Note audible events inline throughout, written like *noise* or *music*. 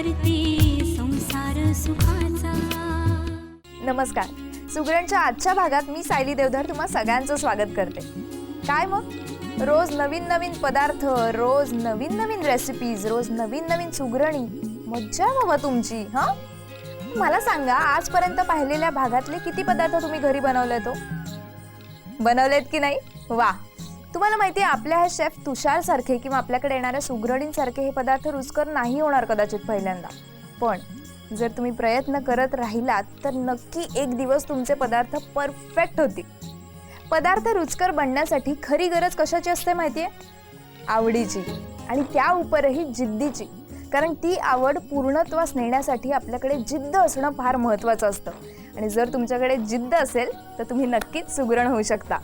करते संसार सुखाचा. नमस्कार. सुगरणच्या आजच्या भागात मी सायली देवधर तुम्हा सगळ्यांचं स्वागत करते. काय मग? रोज नवीन नवीन पदार्थ रोज नवीन नवीन रेसिपीज रोज नवीन नवीन सुगरणी. मज्जा बाबा तुमची हा? मला सांगा आजपर्यंत पाहिलेल्या भागातले किती पदार्थ तुम्ही घरी बनवले तो हो? बनवलेत की नाही? वा तुम्हाला माहिती आहे आपल्या ह्या शेफ तुषार सारखे किंवा आपल्याकडे येणाऱ्या सुगरणींसारखे हे पदार्थ रुचकर नाही होणार कदाचित पहिल्यांदा. पण जर तुम्ही प्रयत्न करत राहिलात तर नक्की एक दिवस तुमचे पदार्थ परफेक्ट होतील. पदार्थ रुचकर बनण्यासाठी खरी गरज कशाची असते माहिती आहे? आवडीची. आणि त्या उपरही जिद्दीची. कारण ती आवड पूर्णत्वास नेण्यासाठी आपल्याकडे जिद्द असणं फार महत्त्वाचं असतं. आणि जर तुमच्याकडे जिद्द असेल तर तुम्ही नक्कीच सुगरण होऊ शकता.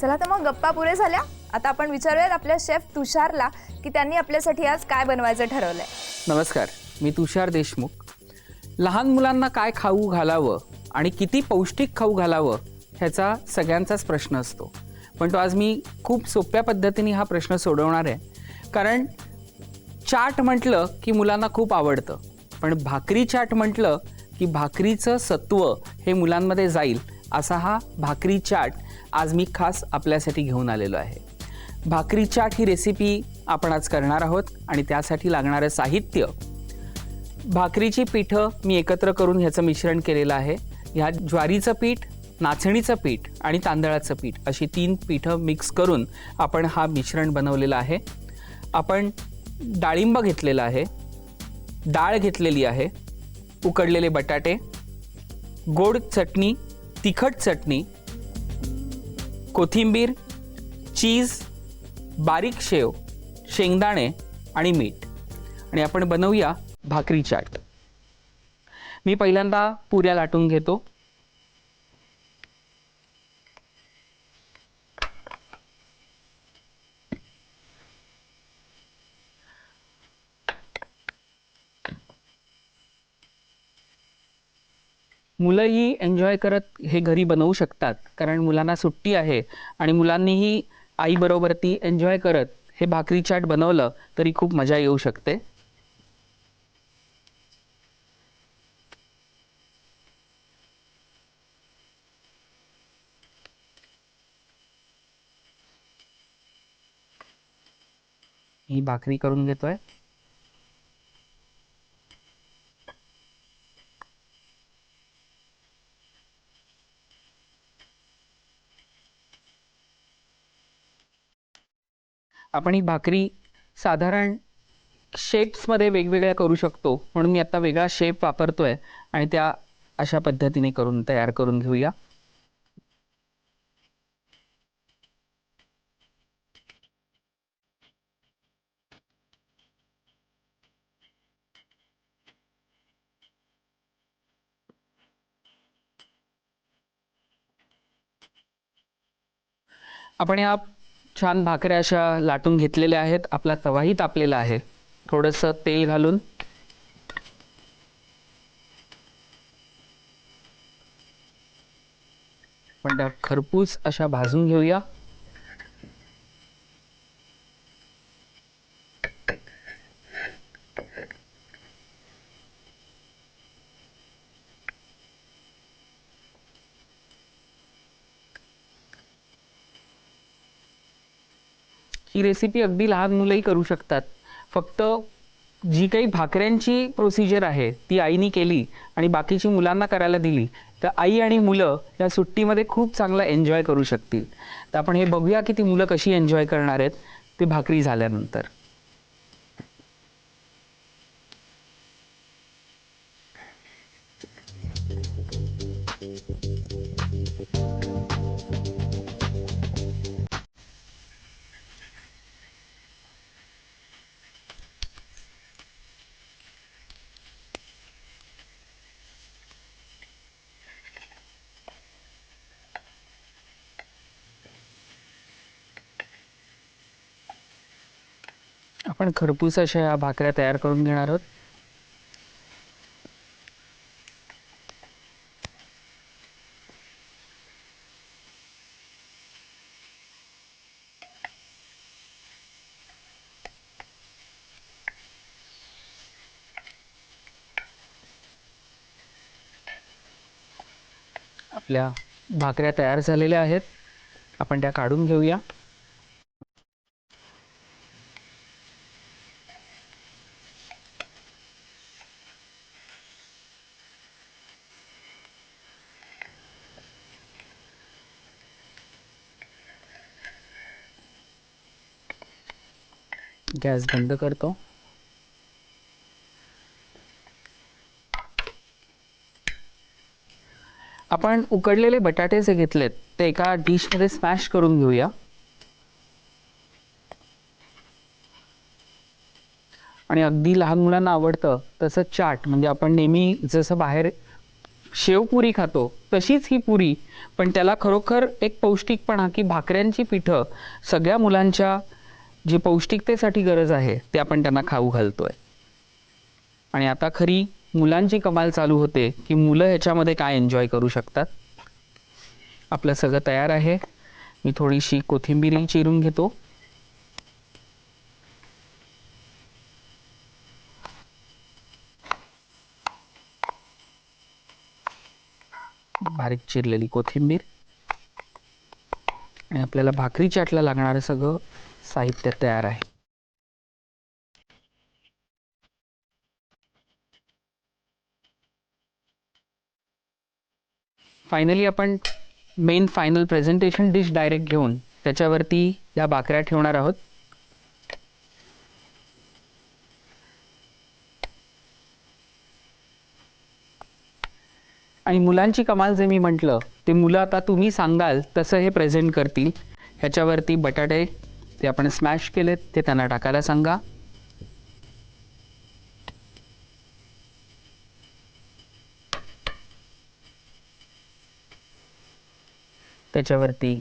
चला तर मग गप्पा पुरे झाल्या. आता आपण विचारूयात आपल्या शेफ तुषारला की त्यांनी आपल्यासाठी आज काय बनवायचं ठरवलंय. नमस्कार मी तुषार देशमुख. लहान मुलांना काय खाऊ घालावं आणि किती पौष्टिक खाऊ घालावं ह्याचा सगळ्यांचाच प्रश्न असतो. पण तो आज मी खूप सोप्या पद्धतीने हा प्रश्न सोडवणार आहे. कारण चाट म्हटलं की मुलांना खूप आवडतं. पण भाकरी चाट म्हटलं की भाकरीचं सत्व हे मुलांमध्ये जाईल असा हा भाकरी चाट आज मी खास आपल्यासाठी घेऊन आलेलो आहे. भाकरी चाट ही रेसिपी आपण आज करणार आहोत आणि त्यासाठी लागणारं साहित्य. भाकरीची पिठं मी एकत्र करून ह्याचं मिश्रण केलेलं आहे. ह्या ज्वारीचं पीठ नाचणीचं पीठ आणि तांदळाचं पीठ अशी तीन पिठं मिक्स करून आपण हा मिश्रण बनवलेलं आहे. आपण डाळिंब घेतलेला आहे. डाळ घेतलेली आहे. उकडलेले बटाटे. गोड चटणी तिखट चटणी कोथिंबीर चीज बारीक शेव शेंगदाणे आणि मीठ. आणि आपण बनवूया भाकरी चाट. मी पहिल्यांदा पुऱ्या लाटून घेतो. मुलंही एन्जॉय करत हे घरी बनवू शकतात. कारण मुलांना सुट्टी आहे आणि मुलांनीही आईबरोबर ती एन्जॉय करत हे भाकरी चाट बनवलं तरी खूप मजा येऊ शकते. ही भाकरी करून घेतोय. आपण ही भाकरी साधारण शेप्समध्ये वेगवेगळ्या करू शकतो. म्हणून मी आता वेगळा शेप वापरतोय आणि त्या अशा पद्धतीने करून तयार करून घेऊया. आपण या छान भाकऱ्या अशा लाटून घेतलेल्या आहेत. आपला तवाही तापलेला आहे. थोडंसं तेल घालून. पण त्या खरपूस अशा भाजून घेऊया. ही रेसिपी अगदी लहान मुलंही करू शकतात. फक्त जी काही भाकऱ्यांची प्रोसिजर आहे ती आईनी केली आणि बाकीची मुलांना करायला दिली तर आई आणि मुलं या सुट्टीमध्ये खूप चांगला एन्जॉय करू शकतील. तर आपण हे बघूया की ती मुलं कशी एन्जॉय करणार आहेत ते भाकरी झाल्यानंतर. आपण खरपूस अशा या भाकऱ्या तयार करून घेणार आहोत. आपल्या भाकऱ्या तयार झालेल्या आहेत. आपण त्या काढून घेऊया. गॅस बंद करतो. आपण उकडलेले बटाटे जे घेतलेत ते एका डिशमध्ये स्मॅश करून घेऊया. आणि अगदी लहान मुलांना आवडतं तसं चाट म्हणजे आपण नेहमी जसं बाहेर शेवपुरी खातो तशीच ही पुरी पण त्याला खरोखर एक पौष्टिकपणा की भाकऱ्यांची पिठं सगळ्या मुलांच्या जी पौष्टिकतेसाठी गरज आहे ते आपण त्यांना खाऊ घालतोय. आणि आता खरी मुलांची कमाल चालू होते की मुलं ह्याच्यामध्ये काय एन्जॉय करू शकतात? आपलं सगळं तयार आहे. मी थोडीशी कोथिंबीरही चिरून घेतो. बारीक चिरलेली कोथिंबीर. आणि आपल्याला भाकरी चाटला लागणारं सगळं. साहित्य तयार आहे. फायनली आपण main final presentation dish direct घेऊन त्याच्यावरती या बाकऱ्या ठेवणार आहोत. आणि मुलांची कमाल जे मी म्हटलं ते मुलं आता तुम्ही सांगाल तसं हे प्रेझेंट करतील. ह्याच्यावरती बटाटे ते आपण स्मॅश केलेत ते त्यांना टाकायला सांगा. त्याच्यावरती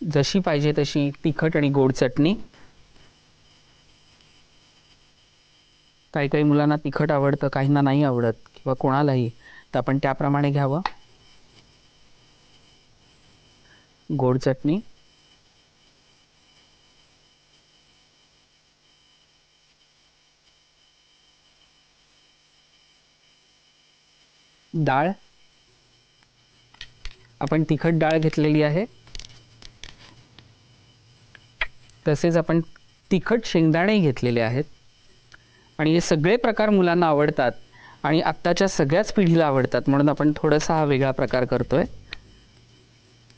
जशी पाहिजे तशी तिखट आणि गोड चटणी. काही काही मुलांना तिखट आवडतं काहींना नाही आवडत किंवा कोणालाही तर आपण त्याप्रमाणे घ्यावं. गोड चटणी. डाळ. आपण तिखट डाळ घेतलेली आहे. तसेच आपण तिखट शेंगदाणे घेतलेले आहेत. आणि हे सगळे प्रकार मुलांना आवडतात आणि आत्ताच्या सगळ्याच पिढीला आवडतात. म्हणून आपण थोडासा हा वेगळा प्रकार करतो आहे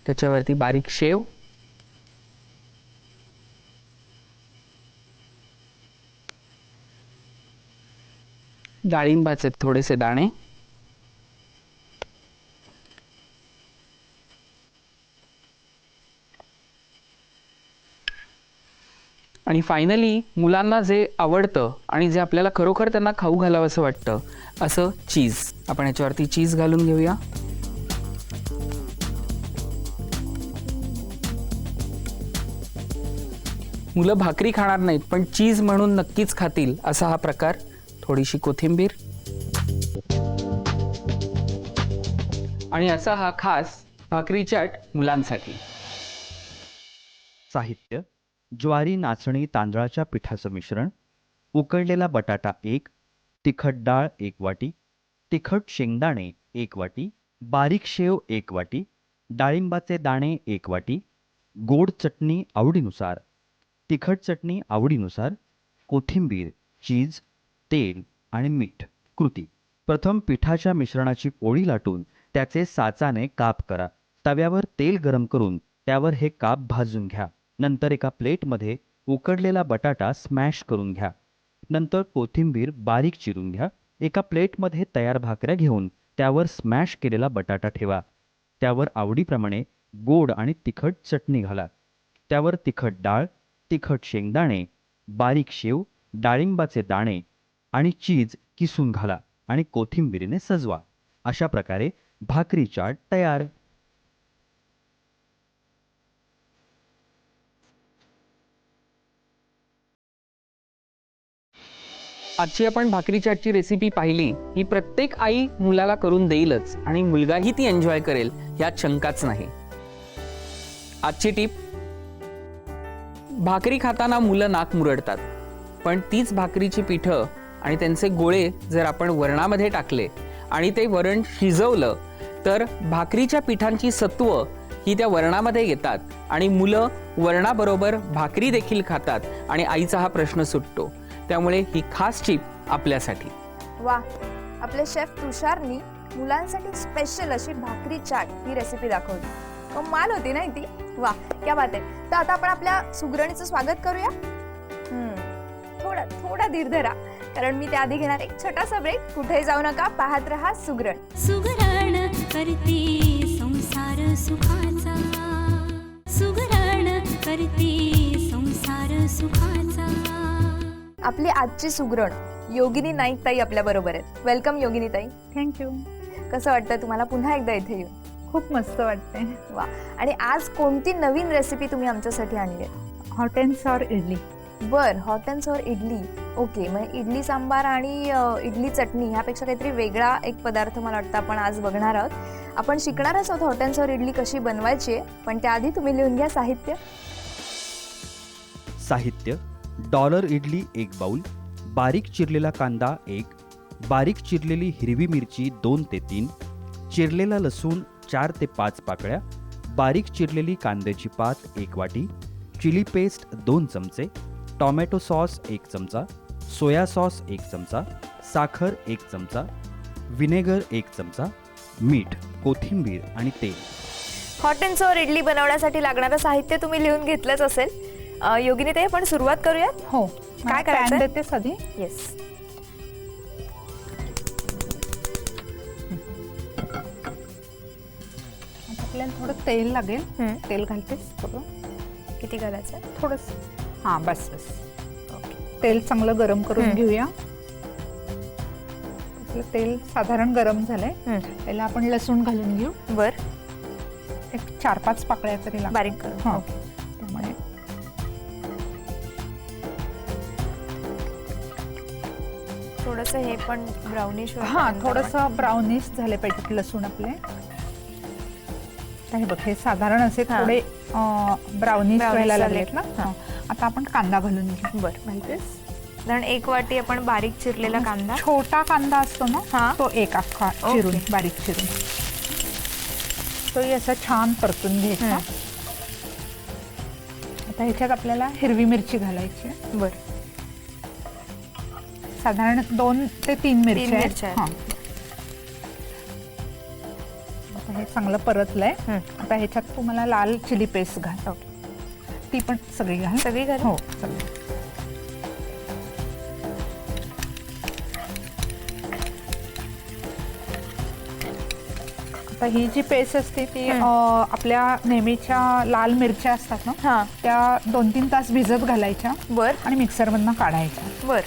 त्याच्यावरती बारीक शेव. डाळिंबाचे थोडेसे दाणे. आणि फायनली मुलांना जे आवडतं आणि जे आपल्याला खरोखर त्यांना खाऊ घालावं असं वाटतं असं चीज आपण याच्यावरती चीज घालून घेऊया. मुलं भाकरी खाणार नाहीत पण चीज म्हणून नक्कीच खातील असा हा प्रकार. थोडीशी कोथिंबीर. आणि असा हा खास भाकरी चाट मुलांसाठी. साहित्य. ज्वारी नाचणी तांदळाच्या पिठाचं मिश्रण उकडलेला बटाटा एक तिखट डाळ एक वाटी तिखट शेंगदाणे एक वाटी बारीक शेव एक वाटी डाळिंबाचे दाणे एक वाटी गोड चटणी आवडीनुसार तिखट चटणी आवडीनुसार कोथिंबीर चीज तेल आणि मीठ कृती. प्रथम पिठाच्या मिश्रणाची पोळी लाटून त्याचे साचाने काप करा. तव्यावर तेल गरम करून त्यावर हे काप भाजून घ्या. नंतर एका प्लेटमध्ये उकडलेला बटाटा स्मॅश करून घ्या. नंतर कोथिंबीर बारीक चिरून घ्या. एका प्लेटमध्ये तयार भाकऱ्या घेऊन त्यावर स्मॅश केलेला बटाटा ठेवा. त्यावर आवडीप्रमाणे गोड आणि तिखट चटणी घाला. त्यावर तिखट डाळ तिखट शेंगदाणे बारीक शेव डाळिंबाचे दाणे आणि चीज किसून घाला आणि कोथिंबीरीने सजवा. अशा प्रकारे भाकरी चाट तयार. आजची आपण भाकरी चाटची रेसिपी पाहिली ही प्रत्येक आई मुलाला करून देईलच आणि मुलगाही ती एन्जॉय करेल यात शंकाच नाही. आजची टीप भाकरी खाताना मुलं नाक मुरडतात पण तीच भाकरीची पिठं आणि त्यांचे गोळे जर आपण वरणामध्ये टाकले आणि ते वरण शिजवलं तर भाकरीच्या पिठांची सत्व ही त्या वरणामध्ये येतात आणि मुलं वरणाबरोबर भाकरी देखील खातात आणि आईचा हा प्रश्न सुटतो. त्यामुळे ही खास चिप आपल्यासाठी. वा आपले शेफ तुषारनी मुलांसाठी स्पेशल अशी भाकरी चाट ही रेसिपी दाखवली. कमाल होती नाही ती? वा क्या बात आहे. तर आता आपण आपल्या सुगरणीचं स्वागत करूया. हम्म, थोडा थोडा धीर धरा. कारण मी त्याआधी घेणार एक छोटासा ब्रेक कुठेही जाऊ नका पाहत रहा सुगरण. सुगरण करते संसार सुखाचा. सुगरण करते संसार सुखाचा. आपली आजची सुगरण योगिनी नाईक ताई आपल्या बरोबर आहेत. वेलकम योगिनी ताई थँक्यू कसं वाटतं तुम्हाला पुन्हा एकदा इथे येऊन? खूप मस्त वाटते वा. आणि आज कोणती नवीन रेसिपी तुम्ही आमच्यासाठी आणली? आहे हॉट अँड सॉर इडली बर hot and sour idli okay मग इडली सांबार आणि इडली चटणी ह्यापेक्षा काहीतरी वेगळा एक पदार्थ मला वाटतं आपण आज बघणार आहोत. आपण शिकणारच आहोत हॉट अँड सॉर इडली कशी बनवायची आहे पण त्याआधी तुम्ही लिहून घ्या साहित्य. साहित्य डॉलर इडली एक बाऊल बारीक चिरलेला कांदा एक बारीक चिरलेली हिरवी मिरची दोन ते तीन चिरलेला लसूण चार ते पाच पाकळ्या बारीक चिरलेली कांद्याची पात एक वाटी चिली पेस्ट दोन चमचे टॉमॅटो सॉस एक चमचा सोया सॉस एक चमचा साखर एक चमचा विनेगर एक चमचा मीठ कोथिंबीर आणि तेल. हॉट अँड सॉर इडली बनवण्यासाठी लागणारं साहित्य तुम्ही लिहून घेतलंच असेल. योगिनी ताई आपण सुरुवात करूयात? हो. काय करायचंय? पॅन देतेस आधी? येस आपल्याला थोडं तेल लागेल. तेल घालतेस थोडं. किती घालायचं? थोडंस. हां बस बस. तेल चांगलं गरम करून. घेऊया. आपलं तेल साधारण गरम झालंय. पहिला आपण लसूण घालून घेऊ. बर. एक चार पाच पाकळ्या तरी. बारीक करून. हां. ओके. थोडस हे पण ब्राउनिश हां थोडंसं ब्राउनिश झाले पाहिजेत लसूण आपले हे बघ हे साधारण असे. थोडे ब्राउनिश व्हायला. लागलेत ना. आता आपण कांदा घालून घेऊ बर माहितीस कारण एक वाटी आपण बारीक चिरलेला कांदा छोटा कांदा असतो ना हां. तो एक अख्खा. चिरून बारीक चिरून तोही असा छान परतून घ्यायचा. आता ह्याच्यात आपल्याला हिरवी मिरची घालायची. बर साधारण दोन ते तीन मिरची मिरच्या आहेत. आता हे चांगलं परतलंय. हं. आता ह्याच्यात तू मला लाल चिली पेस्ट घाल. ओके. ती पण सगळी घाल. सगळी घालू? हो सगळी. आता ही जी पेस्ट असते ती हं. अं, आपल्या नेहमीच्या लाल मिरच्या असतात ना हा. त्या दोन तीन तास भिजत घालायच्या बर. आणि मिक्सरमधनं काढायच्या. बर.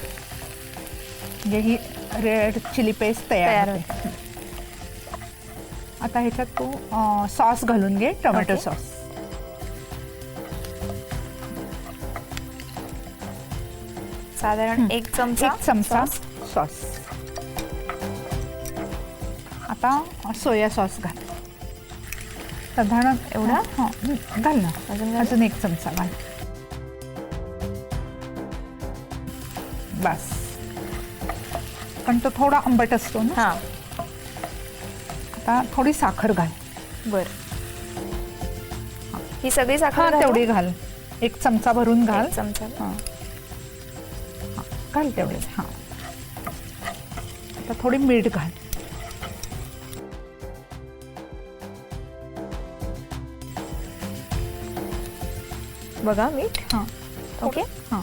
म्हणजे ही रेड चिली पेस्ट तयार होते. आता ह्याच्यात तू सॉस घालून घे टोमॅटो. सॉस. साधारण एक चमचा एक चमचा. सॉस. आता सोया सॉस घाल. साधारण एवढा? घाल ना. अजून? अजून एक चमचा घाल. बस. पण तो थोडा आंबट असतो ना. हा. आता थोडी साखर घाल. बर. ही सगळी हा साखर घालू? तेवढी घाल. एक चमचा भरून घाल. एक चमचा. हां. हां, घाल तेवढे. हां. आता थोडी मीठ घाल. बघा मीठ. हां. ओके. हां.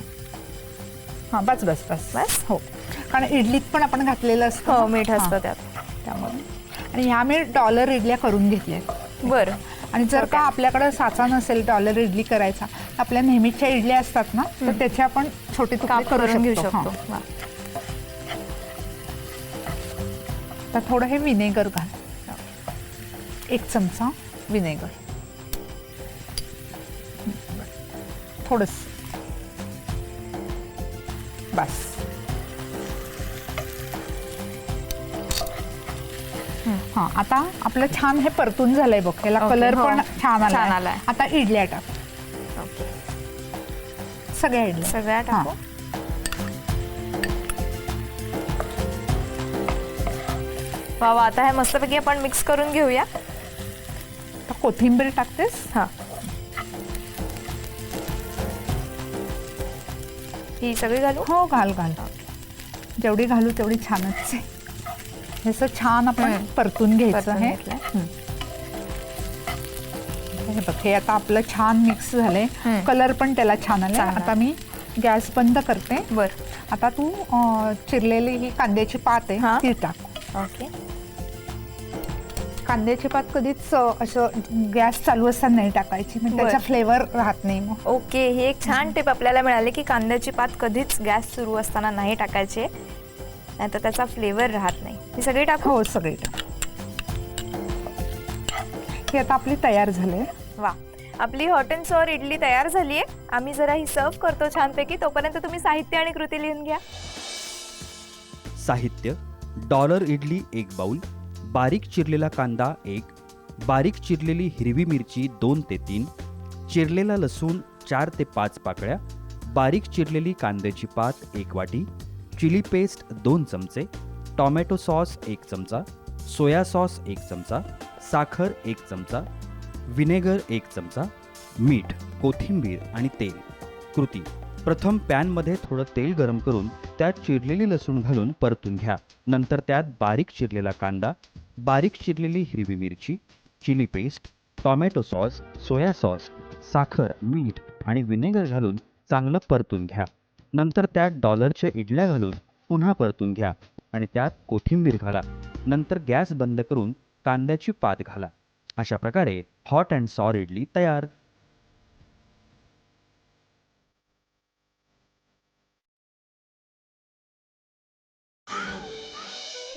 हां बस बस बस. बस? हो. कारण इडलीत पण आपण घातलेलं असतं हो. मीठ हां, असतं त्यात. त्यामुळे. आणि ह्या मी डॉलर इडल्या करून घेतल्या बर. आणि जर का. आपल्याकडे साचा नसेल डॉलर इडली करायचा तर आपल्या नेहमीच्या इडल्या असतात ना तर त्याचे आपण छोटे तुकडे काप करून घेऊ शकतो. हां. वा. तर थोडं हे विनेगर घाल. एक चमचा विनेगर. थोडस. बस. हा आता आपलं छान हे परतून झालंय बघ याला Okay, कलर हो. पण छान छान आलाय. आलाय. आता इडल्या टाक. ओके सगळ्या इडल्या. सगळ्या टाकू. वा वा आता हे मस्तपैकी आपण मिक्स करून घेऊया. आता कोथिंबीर टाकतेस? हां. ही सगळी घालू? हो घाल घाल. जेवढी घालू तेवढी छानच आहे. हे असं छान आपण. परतून घ्यायचं परतून आहे घेतलंय. हे बघ हे आता आपलं छान मिक्स झालंय. कलर पण त्याला छान आले चांगला. आता मी गॅस बंद करते बर आता तू अं, चिरलेली ही कांद्याची पात हा. आहे ती टाक ओके कांद्याची पात कधीच अं, असं गॅस चालू असताना नाही टाकायची म्हणजे बर. त्याचा फ्लेवर राहत नाही मग ओके ही एक छान टिप आपल्याला मिळाली की कांद्याची पात कधीच गॅस सुरू असताना नाही टाकायची नाही तर त्याचा फ्लेवर राहत नाही. ही सगळी टाकू? हो सगळे टाक. ही आता आपली तयार झाले वा. आपली हॉट अँड सॉर इडली तयार झाली आहे. आम्ही जरा ही सर्व करतो छानपैकी. तोपर्यंत तुम्ही साहित्य आणि कृती लिहून घ्या. साहित्य डॉलर इडली एक बाउल बारीक चिरलेला कांदा एक बारीक चिरलेली हिरवी मिरची दोन ते तीन चिरलेला लसूण चार ते पाच पाकळ्या बारीक चिरलेली कांद्याची पात एक वाटी चिली पेस्ट दोन चमचे टॉमॅटो सॉस एक चमचा सोया सॉस एक चमचा साखर एक चमचा विनेगर एक चमचा मीठ कोथिंबीर आणि तेल. कृती. प्रथम पॅनमध्ये थोडं तेल गरम करून त्यात चिरलेली लसूण घालून परतून घ्या. नंतर त्यात बारीक चिरलेला कांदा बारीक चिरलेली हिरवी मिरची chilli paste tomato sauce soya sauce साखर मीठ आणि विनेगर घालून चांगलं परतून घ्या. नंतर त्यात डॉलरच्या इडल्या घालून पुन्हा परतून घ्या आणि त्यात कोथिंबीर घाला. नंतर गॅस बंद करून कांद्याची पात घाला. अशा प्रकारे हॉट अँड सॉर इडली तयार.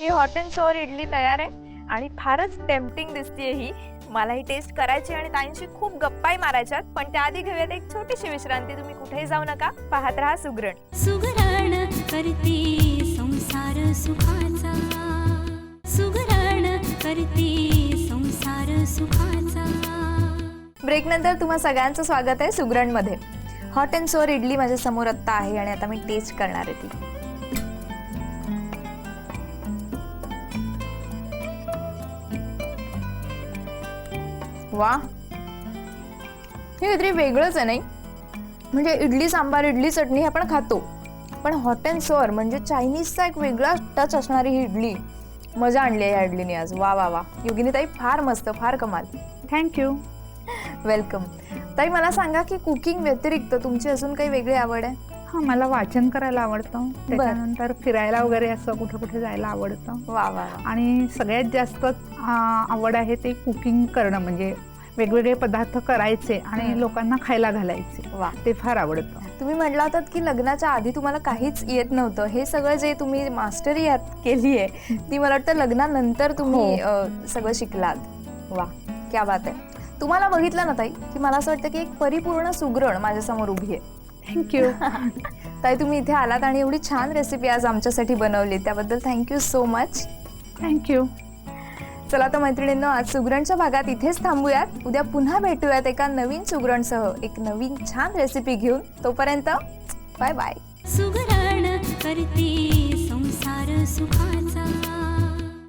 ही हॉट अँड सॉर इडली तयार आहे आणि फारच टेम्पटिंग दिसतीये ही. मला ही टेस्ट करायची आणि ताईंशी खूप गप्पाही मारायच्यात. पण त्याआधी घेऊयात एक छोटीशी विश्रांती. तुम्ही कुठेही जाऊ नका. पाहत राहा सुगरण. सुगरण करते संसार सुखाचा. सुगरण करते संसार सुखाचा. ब्रेक नंतर तुम्हा सगळ्यांचं स्वागत आहे सुगरणमध्ये. हॉट अँड सोअर इडली माझ्यासमोर आत्ता आहे आणि आता मी टेस्ट करणार आहे ती. वा. हे काहीतरी वेगळंच आहे नाही? म्हणजे इडली सांबार इडली चटणी हे आपण खातो. पण हॉट अँड सोअर म्हणजे चायनीजचा एक वेगळा टच असणारी ही इडली. मजा आणली आहे या इडलीने आज. वा वा वा. योगिनीताई फार मस्त फार कमाल. थँक्यू वेलकम ताई मला सांगा की कुकिंग व्यतिरिक्त तुमची अजून काही वेगळी आवड आहे? हा मला वाचन करायला आवडतं. त्याच्यानंतर फिरायला वगैरे असं कुठे कुठे जायला आवडतं. वा वा आणि सगळ्यात जास्त आवड आहे ते कुकिंग करणं. म्हणजे वेगवेगळे पदार्थ करायचे आणि. लोकांना खायला घालायचे. वा. ते फार आवडतं. तुम्ही म्हटला होतात की लग्नाच्या आधी तुम्हाला काहीच येत नव्हतं. हे सगळं जे तुम्ही मास्टरी यात केली आहे ती मला वाटतं लग्नानंतर तुम्ही हो. सगळं शिकलात. वा. क्या बात आहे. तुम्हाला बघितलं ना ताई की मला असं वाटतं की एक परिपूर्ण सुगरण माझ्यासमोर उभी आहे. थँक्यू *laughs* ताई तुम्ही इथे आलात आणि एवढी छान रेसिपी आज आमच्यासाठी बनवली. त्याबद्दल थँक्यू सो मच थँक्यू चला तर मैत्रिणींनो आज सुगरणच्या भागात इथेच थांबूयात. उद्या पुन्हा भेटूयात एका नवीन सुगरणसह. एक नवीन छान रेसिपी घेऊन. तोपर्यंत बाय बाय सुगरण करते संसार सुखाचा.